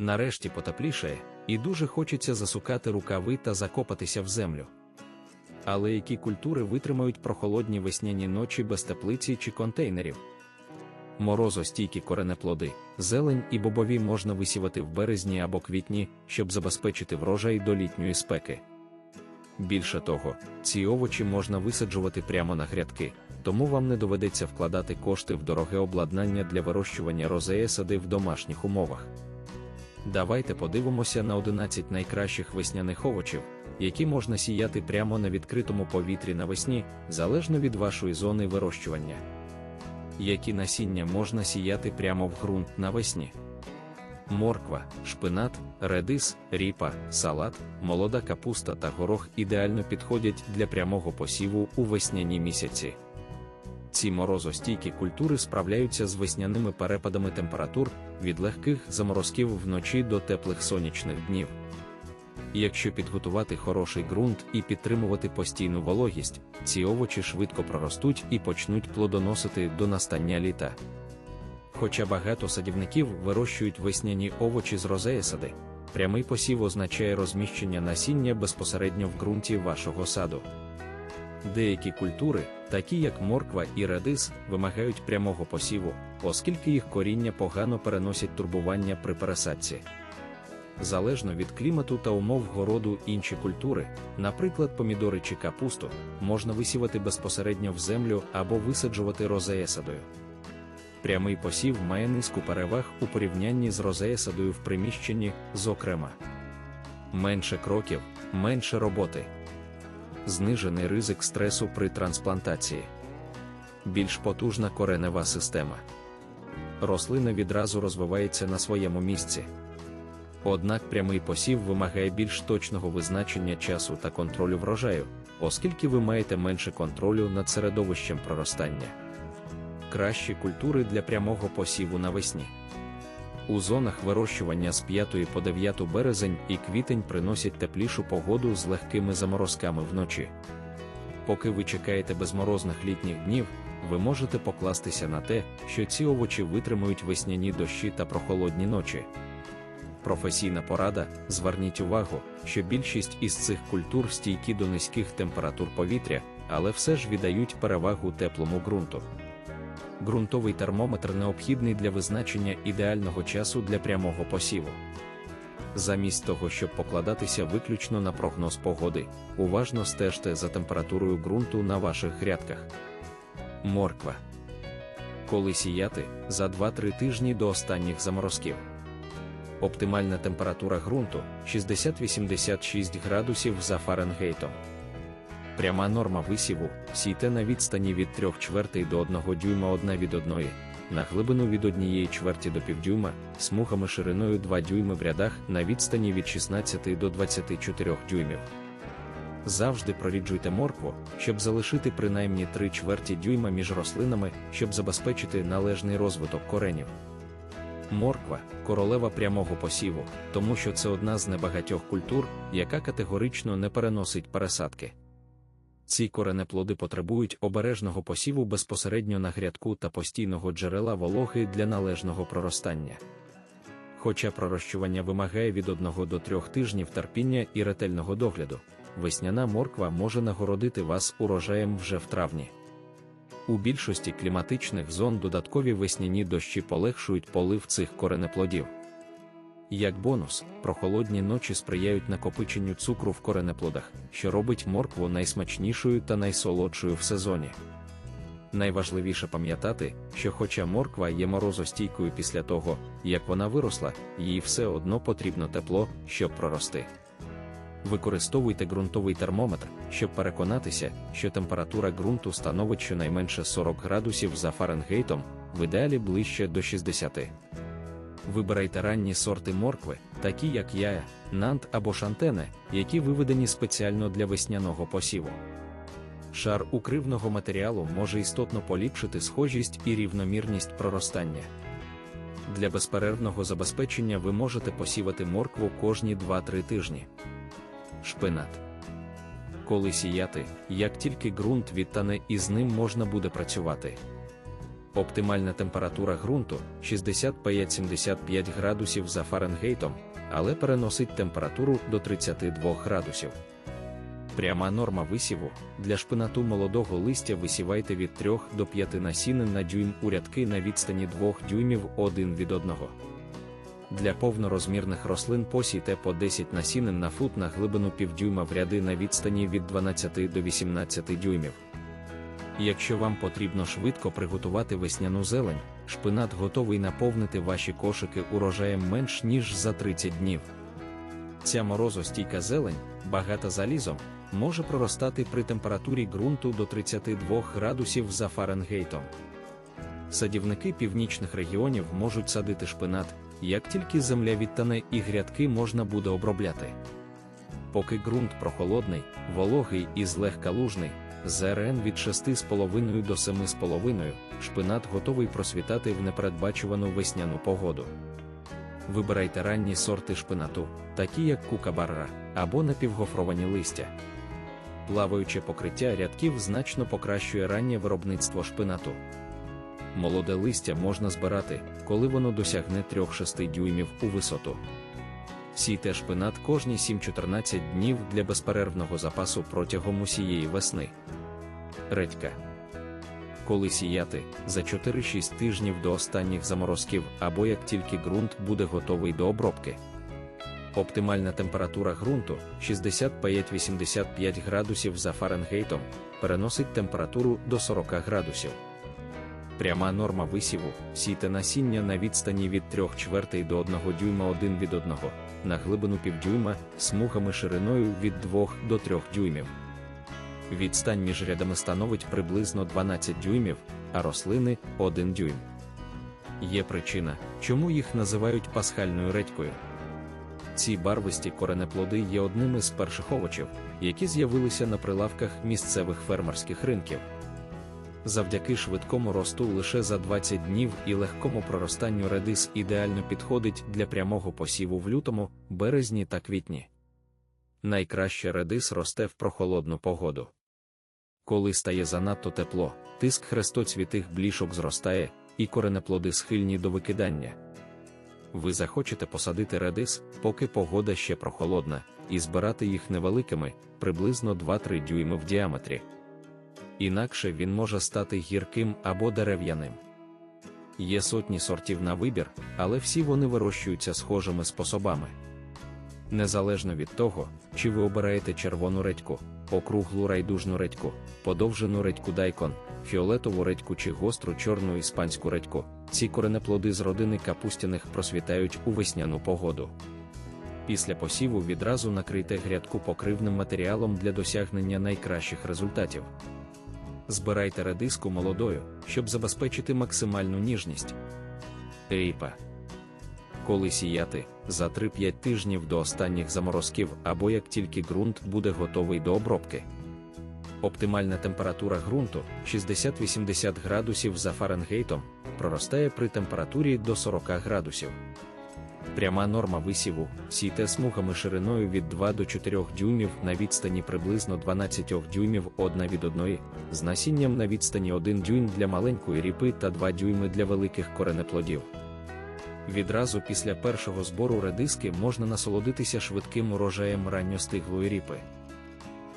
Нарешті потеплішає, і дуже хочеться засукати рукави та закопатися в землю. Але які культури витримають прохолодні весняні ночі без теплиці чи контейнерів? Морозостійкі коренеплоди, зелень і бобові можна висівати в березні або квітні, щоб забезпечити врожай до літньої спеки. Більше того, ці овочі можна висаджувати прямо на грядки, тому вам не доведеться вкладати кошти в дороге обладнання для вирощування розея сади в домашніх умовах. Давайте подивимося на 11 найкращих весняних овочів, які можна сіяти прямо на відкритому повітрі навесні, залежно від вашої зони вирощування. Які насіння можна сіяти прямо в ґрунт навесні? Морква, шпинат, редис, ріпа, салат, молода капуста та горох ідеально підходять для прямого посіву у весняні місяці. Ці морозостійкі культури справляються з весняними перепадами температур від легких заморозків вночі до теплих сонячних днів. Якщо підготувати хороший ґрунт і підтримувати постійну вологість, ці овочі швидко проростуть і почнуть плодоносити до настання літа. Хоча багато садівників вирощують весняні овочі з розеясади, прямий посів означає розміщення насіння безпосередньо в ґрунті вашого саду. Деякі культури, такі як морква і редис, вимагають прямого посіву, оскільки їх коріння погано переносять турбування при пересадці. Залежно від клімату та умов городу інші культури, наприклад, помідори чи капусту, можна висівати безпосередньо в землю або висаджувати розеясадою. Прямий посів має низку переваг у порівнянні з розеясадою в приміщенні, зокрема, менше кроків, менше роботи, знижений ризик стресу при трансплантації, більш потужна коренева система. Рослина відразу розвивається на своєму місці. Однак прямий посів вимагає більш точного визначення часу та контролю врожаю, оскільки ви маєте менше контролю над середовищем проростання. Кращі культури для прямого посіву навесні. У зонах вирощування з 5 по 9 березень і квітень приносять теплішу погоду з легкими заморозками вночі. Поки ви чекаєте безморозних літніх днів, ви можете покластися на те, що ці овочі витримують весняні дощі та прохолодні ночі. Професійна порада: зверніть увагу, що більшість із цих культур стійкі до низьких температур повітря, але все ж віддають перевагу теплому ґрунту. Ґрунтовий термометр необхідний для визначення ідеального часу для прямого посіву. Замість того, щоб покладатися виключно на прогноз погоди, уважно стежте за температурою ґрунту на ваших грядках. Морква. Коли сіяти за 2-3 тижні до останніх заморозків. Оптимальна температура ґрунту 60-86 градусів за Фаренгейтом. Пряма норма висіву сійте на відстані від 3 чвертей до 1 дюйма одна від одної, на глибину від 1 чверті до півдюйма, смугами шириною 2 дюйми в рядах на відстані від 16 до 24 дюймів. Завжди проріджуйте моркву, щоб залишити принаймні 3 чверті дюйма між рослинами, щоб забезпечити належний розвиток коренів. Морква королева прямого посіву, тому що це одна з небагатьох культур, яка категорично не переносить пересадки. Ці коренеплоди потребують обережного посіву безпосередньо на грядку та постійного джерела вологи для належного проростання. Хоча пророщування вимагає від 1 до 3 тижнів терпіння і ретельного догляду, весняна морква може нагородити вас урожаєм вже в травні. У більшості кліматичних зон додаткові весняні дощі полегшують полив цих коренеплодів. Як бонус, прохолодні ночі сприяють накопиченню цукру в коренеплодах, що робить моркву найсмачнішою та найсолодшою в сезоні. Найважливіше пам'ятати, що, хоча морква є морозостійкою після того, як вона виросла, їй все одно потрібно тепло, щоб прорости. Використовуйте ґрунтовий термометр, щоб переконатися, що температура ґрунту становить щонайменше 40 градусів за Фаренгейтом, в ідеалі ближче до 60. Вибирайте ранні сорти моркви, такі як я, нант або шантене, які виведені спеціально для весняного посіву. Шар укривного матеріалу може істотно поліпшити схожість і рівномірність проростання. Для безперервного забезпечення ви можете посівати моркву кожні 2-3 тижні. Шпинат. Коли сіяти, як тільки ґрунт відтане і з ним можна буде працювати. Оптимальна температура ґрунту 65-75 градусів за Фаренгейтом, але переносить температуру до 32 градусів. Пряма норма висіву для шпинату молодого листя висівайте від 3 до 5 насінин на дюйм у рядки на відстані 2 дюймів один від одного. Для повнорозмірних рослин посійте по 10 насінин на фут на глибину півдюйма в ряди на відстані від 12 до 18 дюймів. Якщо вам потрібно швидко приготувати весняну зелень, шпинат готовий наповнити ваші кошики урожаєм менш ніж за 30 днів. Ця морозостійка зелень, багата залізом, може проростати при температурі ґрунту до 32 градусів за Фаренгейтом. Садівники північних регіонів можуть садити шпинат, як тільки земля відтане і грядки можна буде обробляти. Поки ґрунт прохолодний, вологий і злегка лужний, ЗРН від 6,5 до 7,5 шпинат готовий просвітати в непередбачувану весняну погоду. Вибирайте ранні сорти шпинату, такі як кукабарра або напівгофровані листя. Плаваюче покриття рядків значно покращує раннє виробництво шпинату. Молоде листя можна збирати, коли воно досягне 3-6 дюймів у висоту. Сійте шпинат кожні 7-14 днів для безперервного запасу протягом усієї весни. Редька. Коли сіяти за 4-6 тижнів до останніх заморозків або як тільки ґрунт буде готовий до обробки. Оптимальна температура ґрунту 65-85 градусів за Фаренгейтом переносить температуру до 40 градусів. Пряма норма висіву сійте насіння на відстані від 3 чвертей до 1 дюйма один від одного, на глибину півдюйма смугами шириною від 2 до 3 дюймів. Відстань між рядами становить приблизно 12 дюймів, а рослини 1 дюйм. Є причина, чому їх називають пасхальною редькою. Ці барвисті коренеплоди є одним із перших овочів, які з'явилися на прилавках місцевих фермерських ринків. Завдяки швидкому росту лише за 20 днів і легкому проростанню редис ідеально підходить для прямого посіву в лютому, березні та квітні. Найкраще редис росте в прохолодну погоду. Коли стає занадто тепло, тиск хрестоцвітих блішок зростає, і коренеплоди схильні до викидання. Ви захочете посадити редис, поки погода ще прохолодна, і збирати їх невеликими, приблизно 2-3 дюйми в діаметрі. Інакше він може стати гірким або дерев'яним. Є сотні сортів на вибір, але всі вони вирощуються схожими способами. Незалежно від того, чи ви обираєте червону редьку, округлу райдужну редьку, подовжену редьку дайкон, фіолетову редьку чи гостру чорну іспанську редьку, ці коренеплоди з родини капустяних просвітають у весняну погоду. Після посіву відразу накрийте грядку покривним матеріалом для досягнення найкращих результатів. Збирайте редиску молодою, щоб забезпечити максимальну ніжність. Ріпа. Коли сіяти за 3-5 тижнів до останніх заморозків або як тільки ґрунт буде готовий до обробки. Оптимальна температура ґрунту 60-80 градусів за Фаренгейтом проростає при температурі до 40 градусів. Пряма норма висіву сійте смугами шириною від 2 до 4 дюймів на відстані приблизно 12 дюймів одна від одної, з насінням на відстані 1 дюйм для маленької ріпи та 2 дюйми для великих коренеплодів. Відразу після першого збору редиски можна насолодитися швидким урожаєм ранньостиглої ріпи.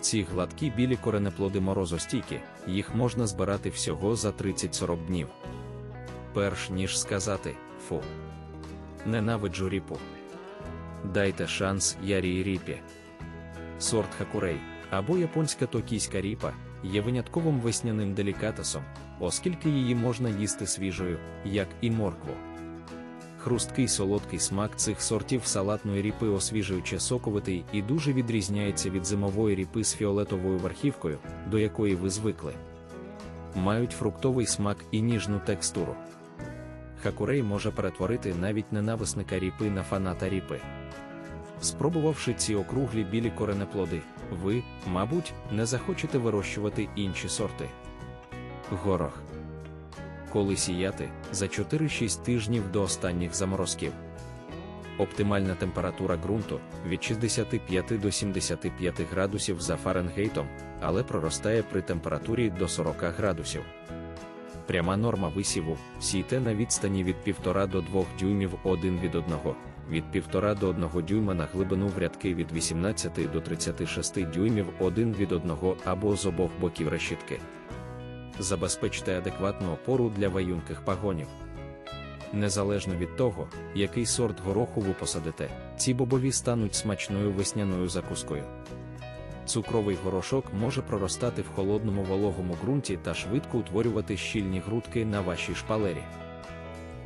Ці гладкі білі коренеплоди морозостійкі, їх можна збирати всього за 30-40 днів. Перш ніж сказати фу. Ненавиджу ріпу. Дайте шанс ярій ріпі. Сорт хакурей або японська токійська ріпа є винятковим весняним делікатесом, оскільки її можна їсти свіжою, як і моркву. Хрусткий солодкий смак цих сортів салатної ріпи освіжуюче соковитий і дуже відрізняється від зимової ріпи з фіолетовою верхівкою, до якої ви звикли. Мають фруктовий смак і ніжну текстуру. Хакурей може перетворити навіть ненависника ріпи на фаната ріпи. Спробувавши ці округлі білі коренеплоди, ви, мабуть, не захочете вирощувати інші сорти. Горох. Коли сіяти за 4-6 тижнів до останніх заморозків. Оптимальна температура ґрунту від 65 до 75 градусів за Фаренгейтом, але проростає при температурі до 40 градусів. Пряма норма висіву сійте на відстані від 1,5 до 2 дюймів один від одного, від 1,5 до 1 дюйма на глибину в рядки від 18 до 36 дюймів один від одного або з обох боків решітки. Забезпечте адекватну опору для ваюнких пагонів. Незалежно від того, який сорт гороху ви посадите, ці бобові стануть смачною весняною закускою. Цукровий горошок може проростати в холодному вологому ґрунті та швидко утворювати щільні грудки на вашій шпалері.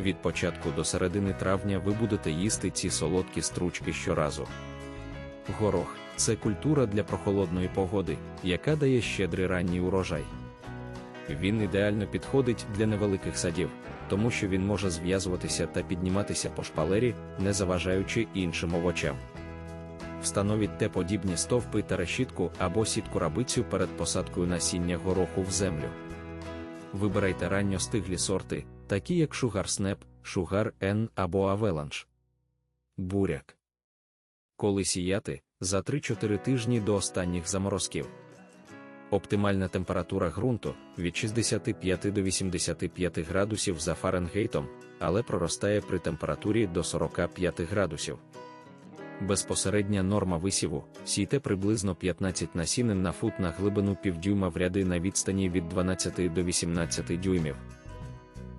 Від початку до середини травня ви будете їсти ці солодкі стручки щоразу. Горох це культура для прохолодної погоди, яка дає щедрий ранній урожай. Він ідеально підходить для невеликих садів, тому що він може зв'язуватися та підніматися по шпалері, не заважаючи іншим овочам. Встановіть те подібні стовпи та решітку або сітку рабицю перед посадкою насіння гороху в землю. Вибирайте ранньостиглі сорти, такі як Шугар Снеп, Шугар Н або Авеланш. Буряк. Коли сіяти за 3-4 тижні до останніх заморозків. Оптимальна температура ґрунту від 65 до 85 градусів за Фаренгейтом, але проростає при температурі до 45 градусів. Безпосередня норма висіву сійте приблизно 15 насінин на фут на глибину півдюйма в ряди на відстані від 12 до 18 дюймів.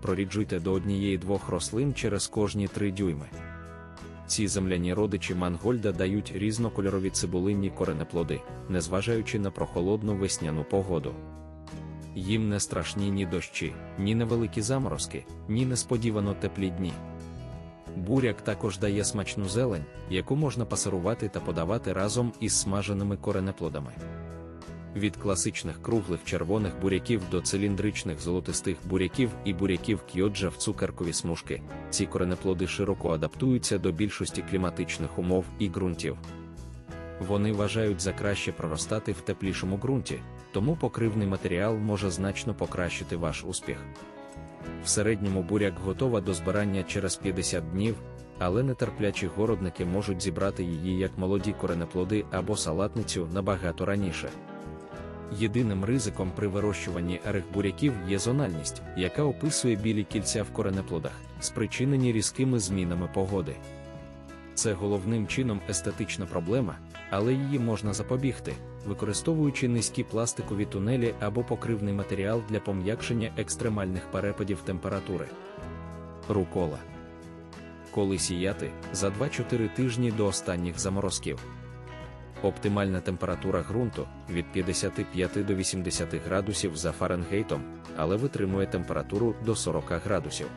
Проріджуйте до однієї-двох рослин через кожні 3 дюйми. Ці земляні родичі Мангольда дають різнокольорові цибулинні коренеплоди, незважаючи на прохолодну весняну погоду. Їм не страшні ні дощі, ні невеликі заморозки, ні несподівано теплі дні. Буряк також дає смачну зелень, яку можна пасирувати та подавати разом із смаженими коренеплодами. Від класичних круглих червоних буряків до циліндричних золотистих буряків і буряків кьоджа в цукеркові смужки, ці коренеплоди широко адаптуються до більшості кліматичних умов і ґрунтів. Вони вважають за краще проростати в теплішому ґрунті, тому покривний матеріал може значно покращити ваш успіх. В середньому буряк готова до збирання через 50 днів, але нетерплячі городники можуть зібрати її як молоді коренеплоди або салатницю набагато раніше. Єдиним ризиком при вирощуванні ерих буряків є зональність, яка описує білі кільця в коренеплодах, спричинені різкими змінами погоди. Це головним чином естетична проблема, але її можна запобігти, використовуючи низькі пластикові тунелі або покривний матеріал для пом'якшення екстремальних перепадів температури. Рукола. Коли сіяти за 2-4 тижні до останніх заморозків. Оптимальна температура ґрунту від 55 до 80 градусів за Фаренгейтом, але витримує температуру до 40 градусів.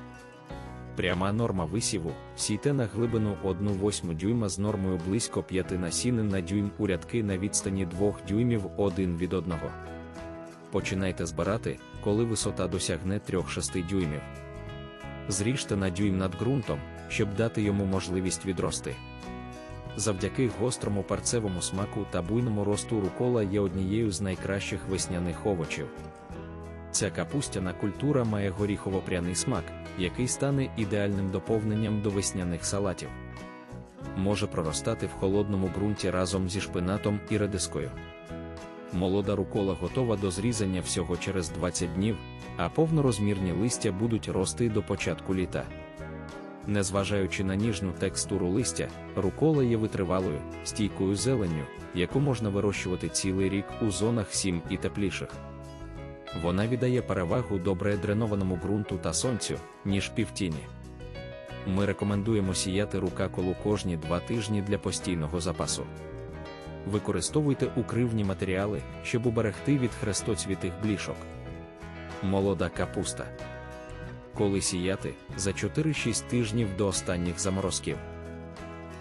Пряма норма висіву сійте на глибину 1,8 дюйма з нормою близько 5 насінин на дюйм у рядки на відстані 2 дюймів один від одного. Починайте збирати, коли висота досягне 3-6 дюймів. Зріжте на дюйм над ґрунтом, щоб дати йому можливість відрости. Завдяки гострому парцевому смаку та буйному росту рукола є однією з найкращих весняних овочів. Ця капустяна культура має горіхово-пряний смак, який стане ідеальним доповненням до весняних салатів. Може проростати в холодному ґрунті разом зі шпинатом і редискою. Молода рукола готова до зрізання всього через 20 днів, а повнорозмірні листя будуть рости до початку літа. Незважаючи на ніжну текстуру листя, рукола є витривалою, стійкою зеленню, яку можна вирощувати цілий рік у зонах 7 і тепліших. Вона віддає перевагу добре дренованому ґрунту та сонцю, ніж півтіні. Ми рекомендуємо сіяти рукаколу кожні два тижні для постійного запасу. Використовуйте укривні матеріали, щоб уберегти від хрестоцвітих блішок. Молода капуста. Коли сіяти за 4-6 тижнів до останніх заморозків.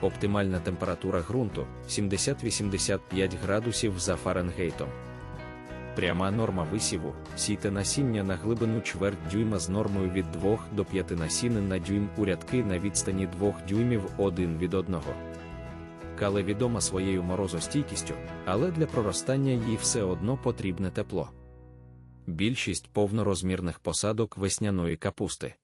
Оптимальна температура ґрунту 70-85 градусів за Фаренгейтом. Пряма норма висіву сійте насіння на глибину чверть дюйма з нормою від 2 до 5 насінин на дюйм у рядки на відстані 2 дюймів один від одного. Кале відома своєю морозостійкістю, але для проростання їй все одно потрібне тепло. Більшість повнорозмірних посадок весняної капусти.